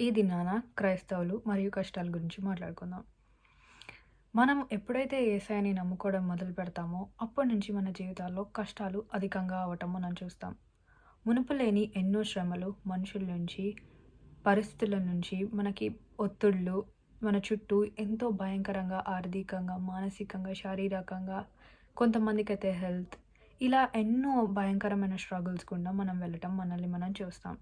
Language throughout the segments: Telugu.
ఈ దినాన క్రైస్తవులు మరియు కష్టాల గురించి మాట్లాడుకుందాం. మనం ఎప్పుడైతే ఏసాయని నమ్ముకోవడం మొదలు పెడతామో అప్పటి నుంచి మన జీవితాల్లో కష్టాలు అధికంగా అవటం మనం చూస్తాం. మునుపు లేని ఎన్నో శ్రమలు మనుషుల నుంచి పరిస్థితుల నుంచి మనకి ఒత్తిళ్ళు మన చుట్టూ ఎంతో భయంకరంగా ఆర్థికంగా మానసికంగా శారీరకంగా కొంతమందికి అయితే హెల్త్ ఇలా ఎన్నో భయంకరమైన స్ట్రగుల్స్ గుండా మనం వెళ్ళటం మనల్ని మనం చూస్తాం.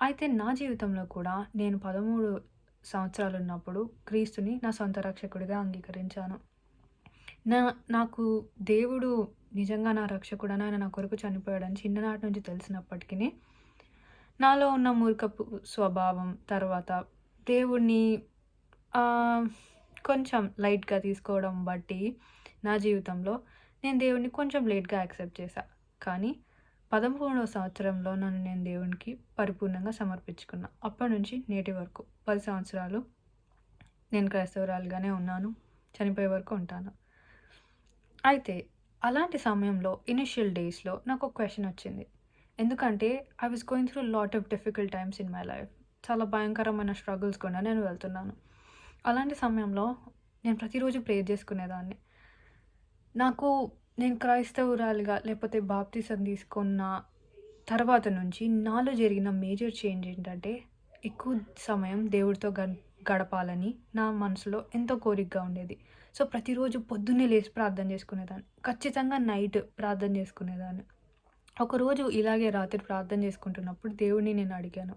అయితే నా జీవితంలో కూడా నేను పదమూడు సంవత్సరాలు ఉన్నప్పుడు క్రీస్తుని నా సొంత రక్షకుడిగా అంగీకరించాను. నా నాకు దేవుడు నిజంగా నా రక్షకుడని ఆయన నా కొరకు చనిపోయాడని చిన్ననాటి నుంచి తెలిసినప్పటికీ నాలో ఉన్న మూర్ఖపు స్వభావం తర్వాత దేవుణ్ణి కొంచెం లైట్గా తీసుకోవడం బట్టి నా జీవితంలో నేను దేవుణ్ణి కొంచెం లేట్గా యాక్సెప్ట్ చేశా. కానీ పదమూడవ సంవత్సరంలో నన్ను నేను దేవునికి పరిపూర్ణంగా సమర్పించుకున్నా. అప్పటి నుంచి నేటి వరకు పది సంవత్సరాలు నేను క్రైస్తవురాలుగానే ఉన్నాను చనిపోయే వరకు ఉంటాను. అయితే అలాంటి సమయంలో ఇనిషియల్ డేస్లో నాకు ఒక క్వశ్చన్ వచ్చింది. ఎందుకంటే I was going through lot of difficult times in my life చాలా భయంకరమైన స్ట్రగుల్స్ కూడా నేను వెళ్తున్నాను. అలాంటి సమయంలో నేను ప్రతిరోజు ప్రేర్ చేసుకునేదాన్ని. నాకు నేను క్రైస్తవురాలుగా లేకపోతే బాప్తిసం తీసుకున్న తర్వాత నుంచి నాలో జరిగిన మేజర్ చేంజ్ ఏంటంటే ఎక్కువ సమయం దేవుడితో గ గడపాలని నా మనసులో ఎంతో కోరికగా ఉండేది. సో ప్రతిరోజు పొద్దున్నే లేచి ప్రార్థన చేసుకునేదాన్ని. ఖచ్చితంగా నైట్ ప్రార్థన చేసుకునేదాన్ని. ఒకరోజు ఇలాగే రాత్రి ప్రార్థన చేసుకుంటున్నప్పుడు దేవుడిని నేను అడిగాను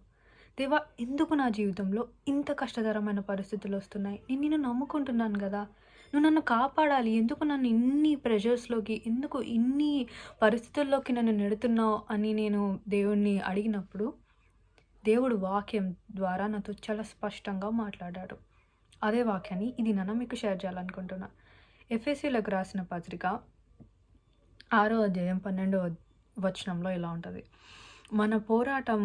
దేవా ఎందుకు నా జీవితంలో ఇంత కష్టతరమైన పరిస్థితులు వస్తున్నాయి? నేను నిన్ను నమ్ముకుంటున్నాను కదా. నువ్వు నన్ను కాపాడాలి. ఎందుకు నన్ను ఇన్ని ప్రెషర్స్లోకి ఎందుకు ఇన్ని పరిస్థితుల్లోకి నన్ను నెడుతున్నావు అని నేను దేవుణ్ణి అడిగినప్పుడు దేవుడు వాక్యం ద్వారా నాతో చాలా స్పష్టంగా మాట్లాడాడు. అదే వాక్యాన్ని ఇది నన్ను మీకు షేర్ చేయాలనుకుంటున్నా. ఎఫ్ఎస్సీలకు రాసిన పత్రిక ఆరో అధ్యాయం పన్నెండో వచనంలో ఇలా ఉంటుంది. మన పోరాటం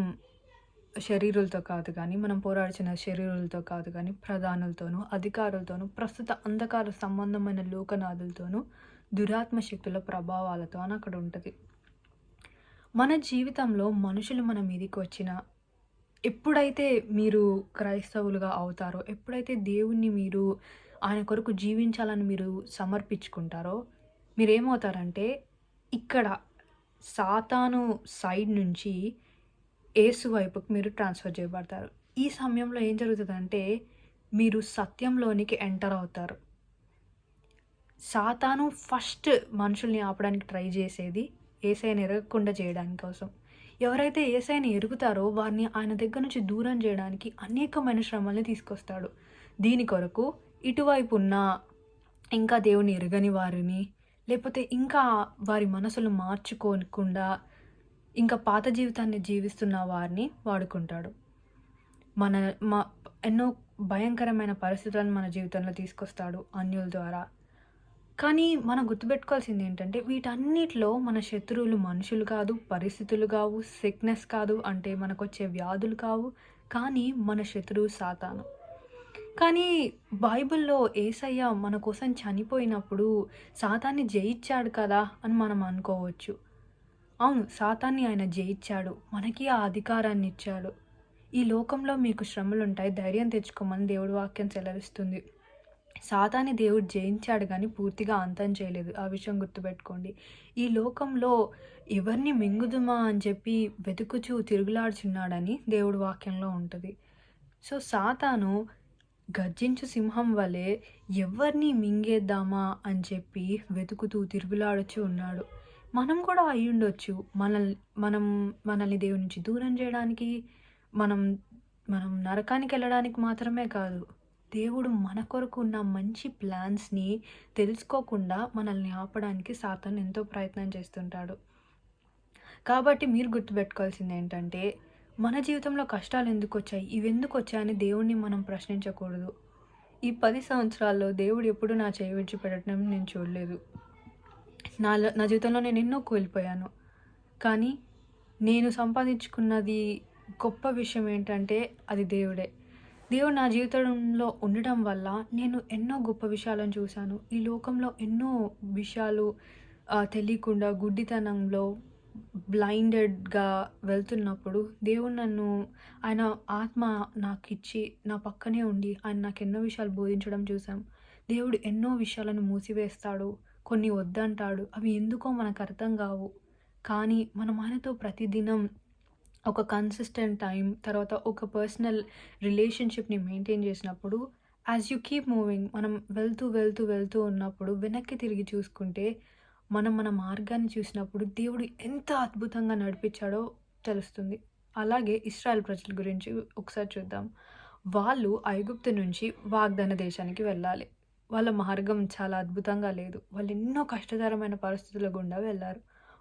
శరీరులతో కాదు కానీ మనం పోరాడుచున్న శరీరులతో కాదు కానీ ప్రధానులతోనూ అధికారులతోనూ ప్రస్తుత అంధకార సంబంధమైన లోకనాథులతోనూ దురాత్మ శక్తుల ప్రభావాలతో అని అక్కడ ఉంటుంది. మన జీవితంలో మనుషులు మన మీదకి వచ్చిన ఎప్పుడైతే మీరు క్రైస్తవులుగా అవుతారో ఎప్పుడైతే దేవుణ్ణి మీరు ఆయన కొరకు జీవించాలని మీరు సమర్పించుకుంటారో మీరేమవుతారంటే ఇక్కడ సాతాను సైడ్ నుంచి ఏసు వైపుకు మీరు ట్రాన్స్ఫర్ చేయబడతారు. ఈ సమయంలో ఏం జరుగుతుందంటే మీరు సత్యంలోనికి ఎంటర్ అవుతారు. సాతాను ఫస్ట్ మనుషుల్ని ఆపడానికి ట్రై చేసేది ఏసైని ఎరగకుండా చేయడానికి కోసం. ఎవరైతే ఏసైని ఎరుగుతారో వారిని ఆయన దగ్గర నుంచి దూరం చేయడానికి అనేకమైన శ్రమల్ని తీసుకొస్తాడు. దీని కొరకు ఇటువైపు ఉన్న ఇంకా దేవుని ఎరగని వారిని లేకపోతే ఇంకా వారి మనసులు మార్చుకోకుండా ఇంకా పాత జీవితాన్ని జీవిస్తున్న వారిని వాడుకుంటాడు. మన మా ఎన్నో భయంకరమైన పరిస్థితులను మన జీవితంలో తీసుకొస్తాడు అన్యుల ద్వారా. కానీ మనం గుర్తుపెట్టుకోవాల్సింది ఏంటంటే వీటన్నిటిలో మన శత్రువులు మనుషులు కాదు పరిస్థితులు కావు సిక్నెస్ కాదు అంటే మనకు వచ్చే వ్యాధులు కావు కానీ మన శత్రువు సాతాను. కానీ బైబిల్లో ఏసయ్య మన కోసం చనిపోయినప్పుడు సాతాన్ని జయించాడు కదా అని మనం అనుకోవచ్చు. అవును సాతాన్ని ఆయన జయించాడు. మనకి ఆ అధికారాన్ని ఇచ్చాడు ఈ లోకంలో మీకు శ్రమలు ఉంటాయి ధైర్యం తెచ్చుకోమని దేవుడి వాక్యం సెలవిస్తుంది. సాతాన్ని దేవుడు జయించాడు కానీ పూర్తిగా అంతం చేయలేదు. ఆ విషయం గుర్తుపెట్టుకోండి. ఈ లోకంలో ఎవరిని మింగుదుమా అని చెప్పి వెతుకుచూ తిరుగులాడుచున్నాడని దేవుడి వాక్యంలో ఉంటుంది. సో సాతాను గర్జించు సింహం వలె ఎవరిని మింగేద్దామా అని చెప్పి వెతుకుతూ తిరుగులాడుచు ఉన్నాడు. మనం కూడా అయి ఉండొచ్చు మనల్ని మనం మనల్ని దేవుడి నుంచి దూరం చేయడానికి మనం మనం నరకానికి వెళ్ళడానికి మాత్రమే కాదు దేవుడు మన కొరకు ఉన్న మంచి ప్లాన్స్ని తెలుసుకోకుండా మనల్ని ఆపడానికి సాతాన్ ఎంతో ప్రయత్నం చేస్తుంటాడు. కాబట్టి మీరు గుర్తుపెట్టుకోవాల్సింది ఏంటంటే మన జీవితంలో కష్టాలు ఎందుకు వచ్చాయి? ఇవి ఎందుకు వచ్చాయని దేవుణ్ణి మనం ప్రశ్నించకూడదు. ఈ పది సంవత్సరాల్లో దేవుడు ఎప్పుడు నా చేయి విడిచిపెట్టడం నేను చూడలేదు. నా నా జీవితంలో నేను ఎన్నో కోల్పోయాను కానీ నేను సంపాదించుకున్నది గొప్ప విషయం ఏంటంటే అది దేవుడే దేవుడు నా జీవితంలో ఉండడం వల్ల నేను ఎన్నో గొప్ప విషయాలను చూశాను ఈ లోకంలో ఎన్నో విషయాలు తెలియకుండా గుడ్డితనంలో బ్లైండెడ్‌గా వెళ్తున్నప్పుడు దేవుడు నన్ను ఆయన ఆత్మ నాకిచ్చి, నా పక్కనే ఉండి, ఆయన నాకు ఎన్నో విషయాలు బోధించడం చూసాం. దేవుడు ఎన్నో విషయాలను మూసివేస్తాడు. కొన్ని వద్దంటాడు. అవి ఎందుకో మనకు అర్థం కావు కానీ మనం ఆయనతో ప్రతిదినం ఒక కన్సిస్టెంట్ టైం, తర్వాత ఒక పర్సనల్ రిలేషన్‌షిప్‌ని మెయింటైన్ చేసినప్పుడు యాస్ యూ కీప్ మూవింగ్ మనం వెళ్తూ, వెళ్తూ, వెళ్తూ ఉన్నప్పుడు వెనక్కి తిరిగి చూసుకుంటే, మనం మన మార్గాన్ని చూసినప్పుడు దేవుడు ఎంత అద్భుతంగా నడిపించాడో తెలుస్తుంది. అలాగే ఇస్రాయల్ ప్రజల గురించి ఒకసారి చూద్దాం. వాళ్ళు ఐగుప్తు నుంచి వాగ్దాన దేశానికి వెళ్ళాలి. వాళ్ళ మార్గం చాలా అద్భుతంగా లేదు. వాళ్ళు ఎన్నో కష్టతరమైన పరిస్థితుల గుండా వెళ్ళారు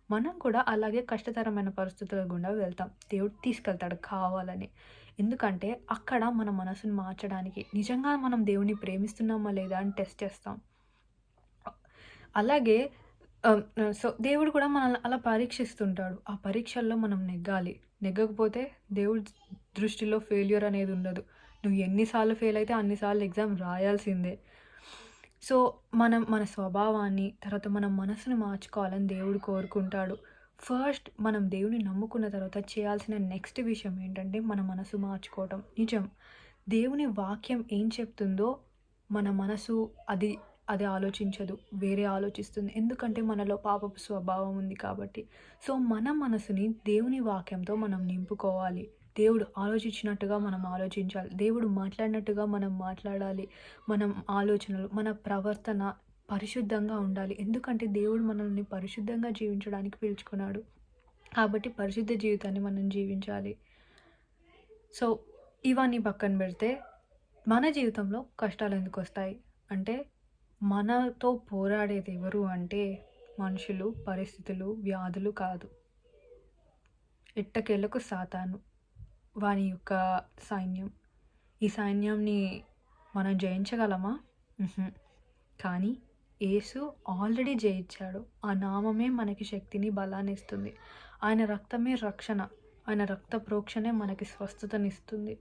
మనం కూడా అలాగే కష్టతరమైన పరిస్థితుల గుండా వెళ్తాం. దేవుడు తీసుకెళ్తాడు కావాలని. ఎందుకంటే అక్కడ మన మనసును మార్చడానికి, నిజంగా మనం దేవుడిని ప్రేమిస్తున్నామా లేదా అని టెస్ట్ చేస్తాం. అలాగే సో దేవుడు కూడా మనల్ని అలా పరీక్షిస్తుంటాడు. ఆ పరీక్షల్లో మనం నెగ్గాలి. నెగ్గకపోతే దేవుడి దృష్టిలో ఫెయిల్యూర్ అనేది ఉండదు. నువ్వు ఎన్నిసార్లు ఫెయిల్ అయితే అన్ని సార్లు ఎగ్జామ్ రాయాల్సిందే. సో, మనం మన స్వభావాన్ని, తర్వాత మన మనసును మార్చుకోవాలని దేవుడు కోరుకుంటాడు. ఫస్ట్ మనం దేవుని నమ్ముకున్న తర్వాత చేయాల్సిన నెక్స్ట్ విషయం ఏంటంటే, మన మనసు మార్చుకోవటం. నిజం. దేవుని వాక్యం ఏం చెప్తుందో మన మనసు అది అది ఆలోచించదు. వేరే ఆలోచిస్తుంది. ఎందుకంటే మనలో పాపపు స్వభావం ఉంది కాబట్టి. సో, మన మనసుని దేవుని వాక్యంతో మనం నింపుకోవాలి. దేవుడు ఆలోచించినట్టుగా మనం ఆలోచించాలి. దేవుడు మాట్లాడినట్టుగా మనం మాట్లాడాలి. మనం ఆలోచనలు, మన ప్రవర్తన పరిశుద్ధంగా ఉండాలి. ఎందుకంటే దేవుడు మనల్ని పరిశుద్ధంగా జీవించడానికి పిలుచుకున్నాడు. కాబట్టి పరిశుద్ధ జీవితాన్ని మనం జీవించాలి. సో, ఇవన్నీ పక్కన పెడితే మన జీవితంలో కష్టాలు ఎందుకు వస్తాయి అంటే మనతో పోరాడేది ఎవరు అంటే మనుషులు, పరిస్థితులు, వ్యాధులు కాదు. ఎట్టకేలకు సాతాను. వాని యొక్క సైన్యం. ఈ సైన్యంని మనం జయించగలమా? కానీ యేసు ఆల్రెడీ జయించాడు. ఆ నామమే మనకి శక్తిని, బలాన్ని ఇస్తుంది ఆయన రక్తమే రక్షణ. ఆయన రక్త ప్రోక్షణే మనకి స్వస్థతనిస్తుంది.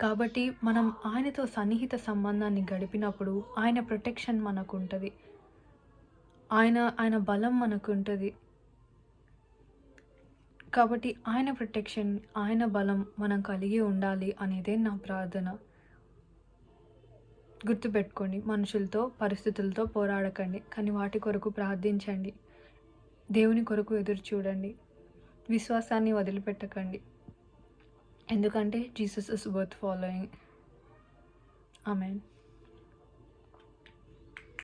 కాబట్టి మనం ఆయనతో సన్నిహిత సంబంధాన్ని గడిపినప్పుడు ఆయన ప్రొటెక్షన్ మనకు ఉంటుంది ఆయన ఆయన బలం మనకు ఉంటుంది కాబట్టి ఆయన ప్రొటెక్షన్, ఆయన బలం మనం కలిగి ఉండాలి అనేదే నా ప్రార్థన. గుర్తుపెట్టుకోండి మనుషులతో, పరిస్థితులతో పోరాడకండి. కానీ వాటి కొరకు ప్రార్థించండి. దేవుని కొరకు ఎదురు చూడండి. విశ్వాసాన్ని వదిలిపెట్టకండి. ఎందుకంటే Jesus is worth following. Amen